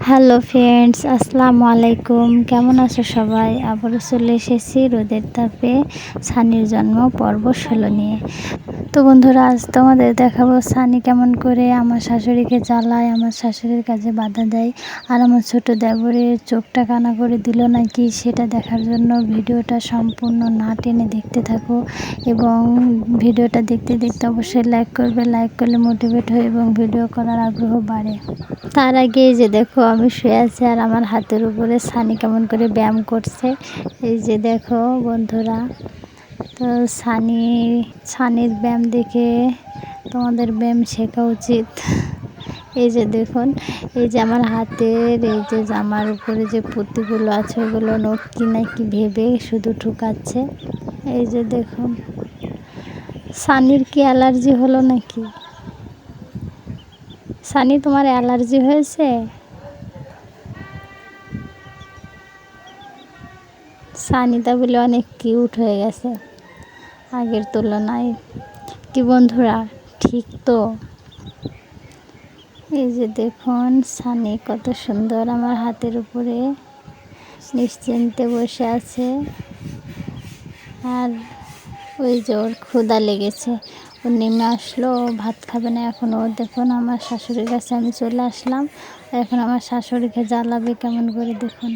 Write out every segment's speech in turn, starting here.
Hello friends আসসালামু আলাইকুম কেমন আছো সবাই? আবারও চলে এসেছি রোদের তাপে সানির জন্ম পর্ব ষোলো নিয়ে। তো বন্ধুরা, আজ তোমাদের দেখাবো সানি কেমন করে আমার শাশুড়িকে জ্বালায়, আমার শাশুড়ির কাজে বাধা দেয় আর আমার ছোট দেবরের চোখটা কানা করে দিল নাকি সেটা দেখার জন্য ভিডিওটা সম্পূর্ণ না টেনে দেখতে থাকো এবং ভিডিওটা দেখতে দেখতে অবশ্যই লাইক করবে, লাইক করলে মোটিভেট হয় এবং ভিডিও করার আগ্রহ বাড়ে। তার আগে যে দেখো, আমি শুয়ে আছি আর আমার হাতের উপরে সানি কেমন করে ব্যায়াম করছে। এই যে দেখো বন্ধুরা সানি, সানির ব্যায়াম দেখে তোমাদের ব্যায়াম শেখা উচিত। এই যে দেখুন, এই যে আমার হাতের, এই যে জামার উপরে যে পুঁতিগুলো আছে, ওগুলো নকি নাকি ভেবে শুধু ঠুকাচ্ছে এই যে দেখুন, সানির কি অ্যালার্জি হলো নাকি? সানি, তোমার অ্যালার্জি হয়েছে? সানিতা বলে অনেক কিউট হয়ে গেছে। আগের তুলনায়। কি বন্ধুরা, ঠিক তো? এই যে দেখুন, সানি কত সুন্দর আমার হাতের উপরে নিশ্চিন্তে বসে আছে। আর ওই যে ওর ক্ষুদা লেগেছে। ও নেমে আসলো, ভাত খাবে না এখন। ও দেখুন, আমার শাশুড়ির কাছে আমি চলে আসলাম। এখন আমার শাশুড়িকে জ্বালাবে কেমন করে দেখুন।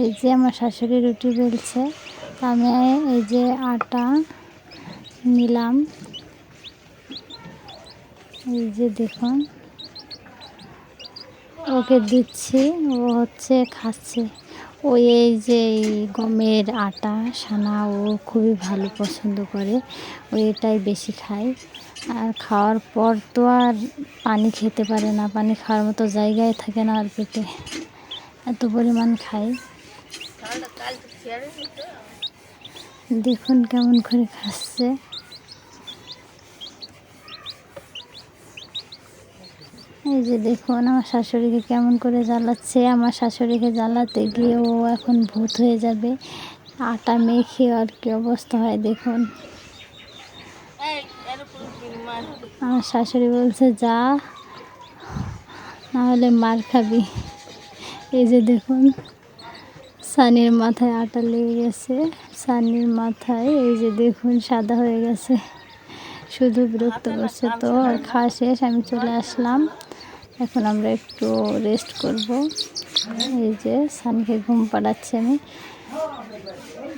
এই যে আমার শাশুড়ি রুটি বেলছে। আমি এই যে আটা নিলাম। এই যে দেখুন, ওকে দিচ্ছি, ও হচ্ছে খাচ্ছে। ওই এই যে গমের আটা, সানা ও খুবই ভালো পছন্দ করে, ও এটাই বেশি খায়। আর খাওয়ার পর তো আর পানি খেতে পারে না, পানি খাওয়ার মতো জায়গায় থাকে না আর পেটে। এত পরিমাণ খায়। দেখুন কেমন করে খাচ্ছে। এই যে দেখুন, আমার শাশুড়িকে কেমন করে জ্বালাচ্ছে। আমার শাশুড়িকে জ্বালাতে গিয়ে ও এখন ভূত হয়ে যাবে। আটা মেখে আর কি অবস্থা হয় দেখুন। আমার শাশুড়ি বলছে, যা না হলে মার খাবি। এই যে দেখুন। সানির মাথায় আটা লেগে গেছে। সানির মাথায় এই যে দেখুন, সাদা হয়ে গেছে। শুধু বিরক্ত করছে তো, আর খাওয়া শেষ, আমি চলে আসলাম। এখন আমরা একটু রেস্ট করব। এই যে সানকে ঘুম পাড়াচ্ছি আমি।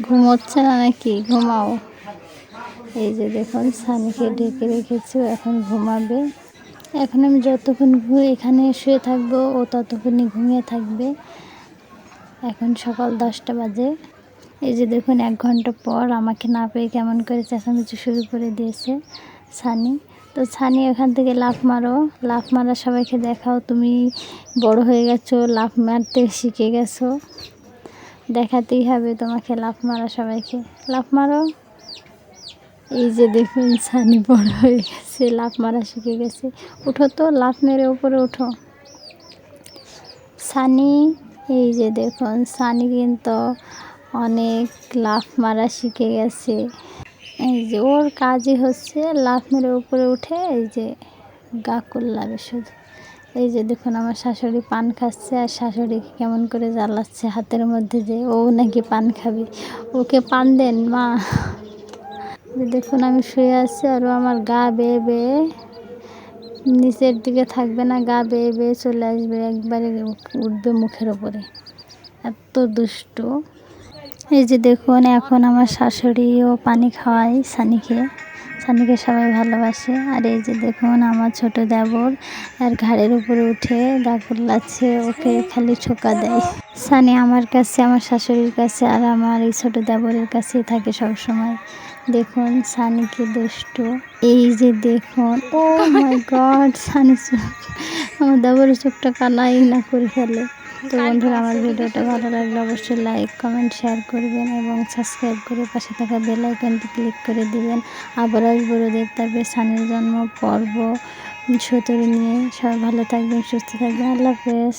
ঘুমোচ্ছে না নাকি? ঘুমাও। এই যে দেখুন, সানিকে ডেকে রেখেছি, এখন ঘুমাবে। এখন আমি যতক্ষণ ঘুরে এখানে শুয়ে থাকব, ও ততক্ষণই ঘুমিয়ে থাকবে। এখন সকাল দশটা বাজে। এই যে দেখুন, এক ঘণ্টা পর আমাকে না পেয়ে কেমন করে চেঁচামেচি শুরু করে দিয়েছে সানি। তো ছানি এখান থেকে লাফ মারো। লাফ মারা সবাইকে দেখাও, তুমি বড় হয়ে গেছো, লাফ মারতে শিখে গেছো। দেখাতেই হবে তোমাকে লাফ মারা সবাইকে। লাফ মারো। এই যে দেখুন ছানি বড় হয়ে গেছে, লাফ মারা শিখে গেছে। উঠো তো, লাফ মেরে উপরে উঠো। সানি এই যে দেখুন, সানি কিন্তু অনেক লাফ মারা শিখে গেছে। এই যে ওর কাজই হচ্ছে লাফ মেরে উপরে উঠে এই যে গা করলাবে শুধু। এই যে দেখুন, আমার শাশুড়ি পান খাচ্ছে আর শাশুড়ি কেমন করে জ্বালাচ্ছে হাতের মধ্যে যে ও নাকি পান খাবে। ওকে পান দেন, মা। দেখুন, আমি শুয়ে আছি আর ও আমার গা বেয়ে বেয়ে নিচের দিকে থাকবে না, গা বেয়ে বেয়ে চলে আসবে, একবারে উঠবে মুখের ওপরে। এত দুষ্ট। এই যে দেখুন, এখন আমার শাশুড়িও পানি খাওয়ায় সানিকে। সানিকে সবাই ভালোবাসে। আর এই যে দেখুন, আমার ছোট দেবর আর ঘাড়ের উপরে উঠে গা কুল্লাচ্ছে ওকে খালি ছোকা দেয়। সানি আমার কাছে, আমার শাশুড়ির কাছে আর আমার এই ছোট দেবরের কাছেই থাকে সব সময় দেখুন সানিকে দুষ্ট। এই যে দেখুন ও মাই গড সানি আমার দেবরের চোখটা কালাই না করে ফেলে। তো বন্ধুরা আমার ভিডিওটা ভালো লাগলে অবশ্যই লাইক কমেন্ট শেয়ার করবেন এবং সাবস্ক্রাইব করে পাশে থাকা বেল আইকনটি ক্লিক করে দিবেন। আবার আসব রোদের তাপে সানির জন্ম পর্ব সতেরো নিয়ে। সবাই ভালো থাকবেন সুস্থ থাকবেন। আল্লাহ হাফেজ।